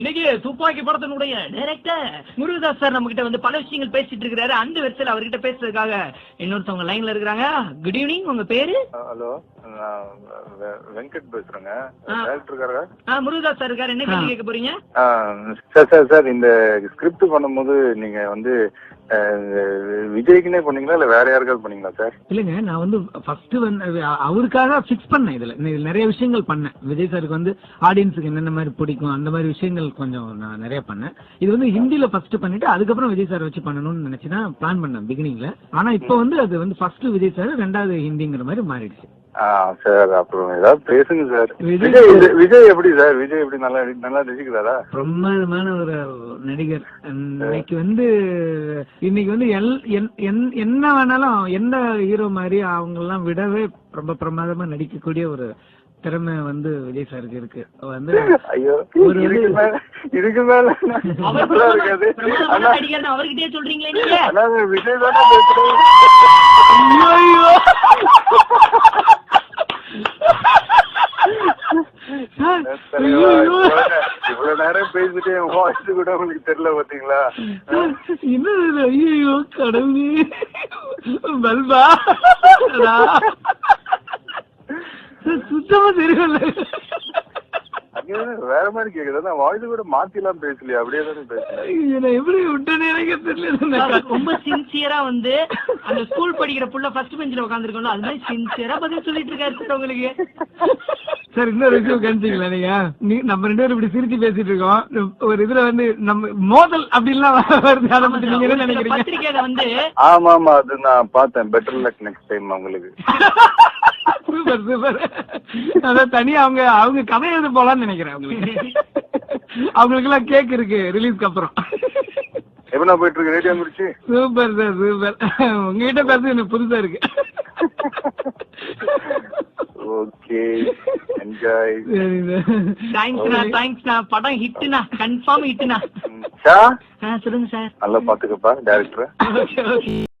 இன்னைக்கு துப்பாக்கி படத்தினுடைய டைரக்டர் முருகதாஸ் சார் நம்ம கிட்ட வந்து பல விஷயங்கள் பேசிட்டு இருக்காரு அந்த வரிசையில் அவர்கிட்ட பேசுறதுக்காக இன்னொருத்தவங்க லைன்ல இருக்கிறாங்க. குட் ஈவினிங் உங்க பேரு? ஹலோ. வெங்கட் பேசுறேங்க. முருகதாஸ் சார் இருக்காரு. என்ன கேள்வி கேட்க போறீங்க? சார் சார் சார் இந்த ஸ்கிரிப்ட் பண்ணும்போது நீங்க வந்து விஜய்க்குனே பண்ணீங்களா? இல்ல வேற யாருக்காவது பண்ணீங்களா சார்? இல்லைங்க நான் வந்து ஃபர்ஸ்ட் வந்து அவருக்காக ஃபிக்ஸ் பண்ணேன் இதுல. நிறைய விஷயங்கள் பண்ணேன். விஜய் சாருக்கு வந்து ஆடியன்ஸுக்கு என்னென்ன மாதிரி பிடிக்கும் அந்த மாதிரி விஷயங்கள் கொஞ்சம் நான் நிறைய பண்ணேன். இது வந்து ஹிந்தில ஃபர்ஸ்ட் பண்ணிட்டு அதுக்கப்புறம் விஜய் சார் வச்சு பண்ணணும்னு நினைச்சு தான் பிளான் பண்ணேன் பிகினிங்ல ஆனா இப்போ வந்து அது வந்து ஃபர்ஸ்ட் விஜய் சார் ரெண்டாவது ஹிந்திங்கிற மாதிரி மாறிடுச்சு. சார் அப்புறம் ஏதாவது பேசுங்க சார். விஜய் விஜய் எப்படி சார்? விஜய் எப்படி நல்லா நல்லா ரசிக்கிறாரா? பிரமாதமான ஒரு நடிகர். இன்னைக்கு வந்து இன்னைக்கு வந்து எல் என்- என்- என்ன வேணாலும் எந்த ஹீரோ மாதிரி அவங்க எல்லாம் விடவே ரொம்ப பிரமாதமா நடிக்கக்கூடிய ஒரு திறமை வந்து விஜய் சாருக்கு இருக்கு. வந்து ஐயோ ஒரு இதுக்கு இது- மேல இருக்காது அவர்கிட்டயே சொல்றீங்களே நீங்க? விஜய் தானே பேசுறேன்! இவ்வளவு நேரம் பேசிட்டு என் வாய்ஸ் கூட உங்களுக்கு தெரியல பாத்தீங்களா? இது? ஐயோ கடவுளே. பல்பா சார், சுத்தமா தெரியல அங்க வேற மாதிரி கேக்குது நான் வாய்ஸ் கூட மாத்தி எல்லாம் பேசலையா அப்படியே தானே பேசுறேன் என்ன எப்படி விட்டனே எனக்கு தெரியல. சார், ரொம்ப சின்சியரா வந்து அந்த ஸ்கூல் படிக்கிற புள்ள ஃபர்ஸ்ட் பெஞ்சில உட்காந்துருக்கோம் அது மாதிரி சின்சியரா பதில் சொல்லிட்டு இருக்காரு சார் உங்களுக்கு. சார் இன்னொரு விஷயம் கணிச்சிங்களா நீங்க? நீ- நம்ம ரெண்டு பேரும் இப்படி சிரிச்சு பேசிட்டு இருக்கோம். ஒரு இதுல வந்து நம்ம மோதல் அப்படின்லாம் வருது. அதை பத்தி நீங்க என்ன நினைக்கிறீங்க? பத்திரிக்கையில வந்து ஆமா ஆமா அது நான் பார்த்தேன். பெட்டர் லக் நெக்ஸ்ட் டைம் உங்களுக்கு. Super super. அதான் தனியா அவங்க அவங்க கதை எழுத போலாம்னு நினைக்கிறேன் அவங்களுக்கு அவங்களுக்கு எல்லாம் கேக் இருக்கு ரிலீஸ்க்கு அப்புறம். எப்படின்னா போயிட்டு இருக்கு ரேடியோ முடிச்சு சூப்பர் சார் சூப்பர் உங்ககிட்ட பேசுறது எனக்கு புதுசா இருக்கு. ஓகே என்ஜாய் சரி சார் தேங்க்ஸ்ண்ணா தேங்க்ஸ்ண்ணா படம் ஹிட்னா கன்ஃபார்ம் ஹிட்னா ஷா சொல்லுங்க சார் நல்லா பாத்துக்கப்பா டேரக்டர்